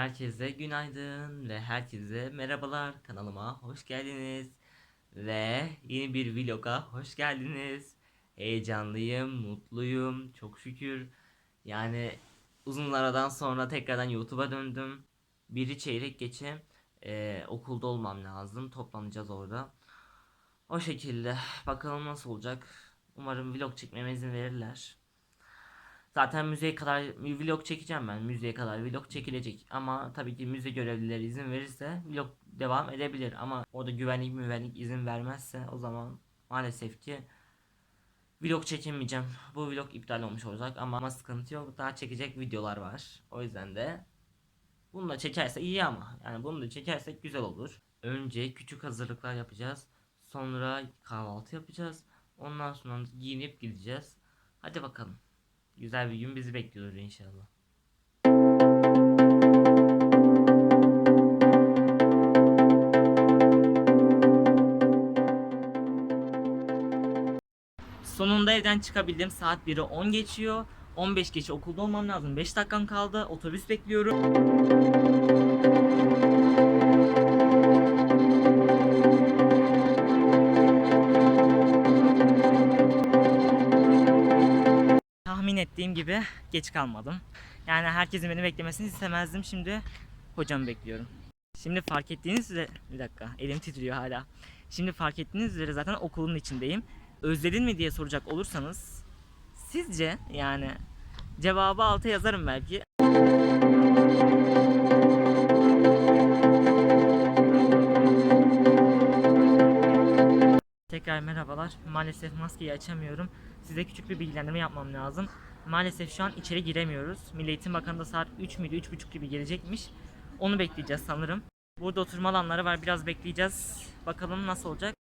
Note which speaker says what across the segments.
Speaker 1: Herkese günaydın ve herkese merhabalar. Kanalıma hoş geldiniz. Ve yeni bir vloga hoş geldiniz. Heyecanlıyım, mutluyum, çok şükür. Yani uzun aradan sonra tekrardan YouTube'a döndüm. Biri çeyrek geçe e, okulda olmam lazım. Toplanacağız orada. O şekilde. Bakalım nasıl olacak. Umarım vlog çekmeme izin verirler. Zaten müzeye kadar vlog çekeceğim ben. Müzeye kadar vlog çekilecek. Ama tabii ki müze görevlileri izin verirse vlog devam edebilir. Ama orada güvenlik müvenlik izin vermezse o zaman maalesef ki vlog çekemeyeceğim. Bu vlog iptal olmuş olacak ama, ama sıkıntı yok. Daha çekecek videolar var. O yüzden de bunu da çekerse iyi ama. Yani bunu da çekersek güzel olur. Önce küçük hazırlıklar yapacağız. Sonra kahvaltı yapacağız. Ondan sonra giyinip gideceğiz. Hadi bakalım. Güzel bir gün bizi bekliyor inşallah. Sonunda evden çıkabildim. Saat 1'i 10 geçiyor. 15 geçe okulda olmam lazım. 5 dakikam kaldı. Otobüs bekliyorum. Tahmin ettiğim gibi geç kalmadım. Yani herkesin beni beklemesini istemezdim. Şimdi hocamı bekliyorum. Şimdi fark ettiğiniz üzere bir dakika elim titriyor hala. Şimdi fark ettiğiniz üzere zaten okulun içindeyim. Özledin mi diye soracak olursanız sizce yani cevabı alta yazarım belki. Tekrar merhabalar. Maalesef maskeyi açamıyorum. Size küçük bir bilgilendirme yapmam lazım. Maalesef şu an içeri giremiyoruz. Milli Eğitim Bakanı da saat 3 müydü 3.30 gibi gelecekmiş. Onu bekleyeceğiz sanırım. Burada oturma alanları var. Biraz bekleyeceğiz. Bakalım nasıl olacak.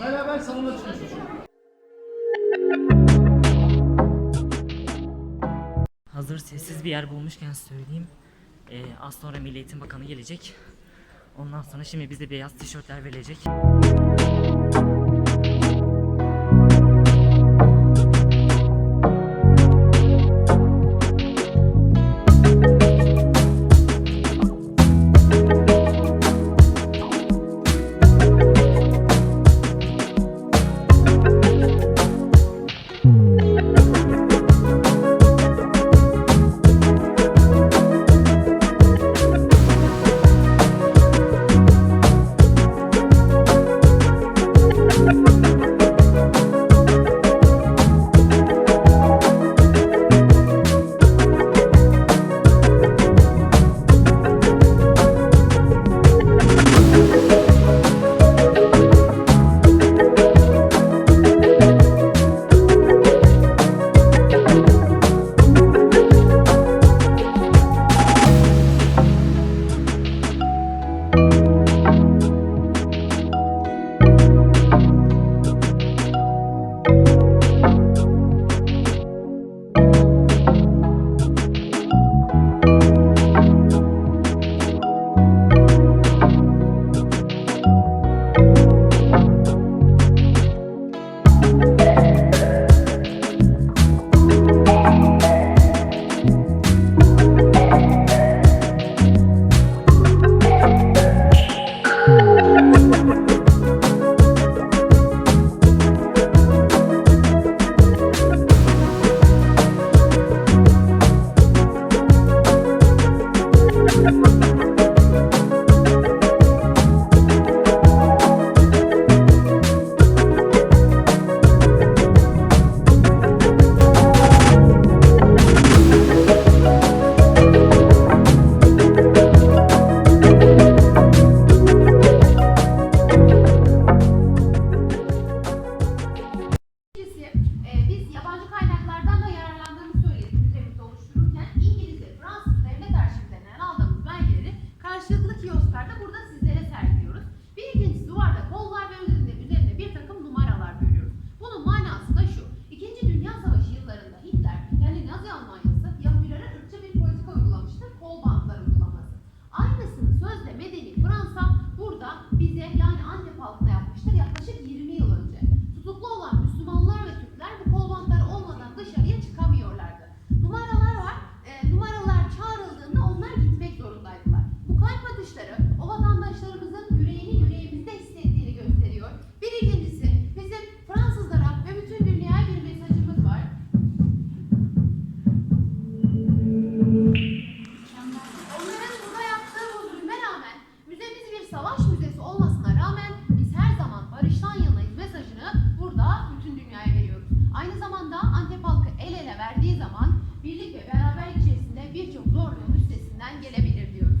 Speaker 2: Beraber salona çıkıyorsunuz.
Speaker 1: Hazır sessiz bir yer bulmuşken söyleyeyim. Ee, az sonra Milli Eğitim Bakanı gelecek. Ondan sonra şimdi bize beyaz tişörtler verilecek. birçok zorluğun üstesinden gelebilir diyoruz.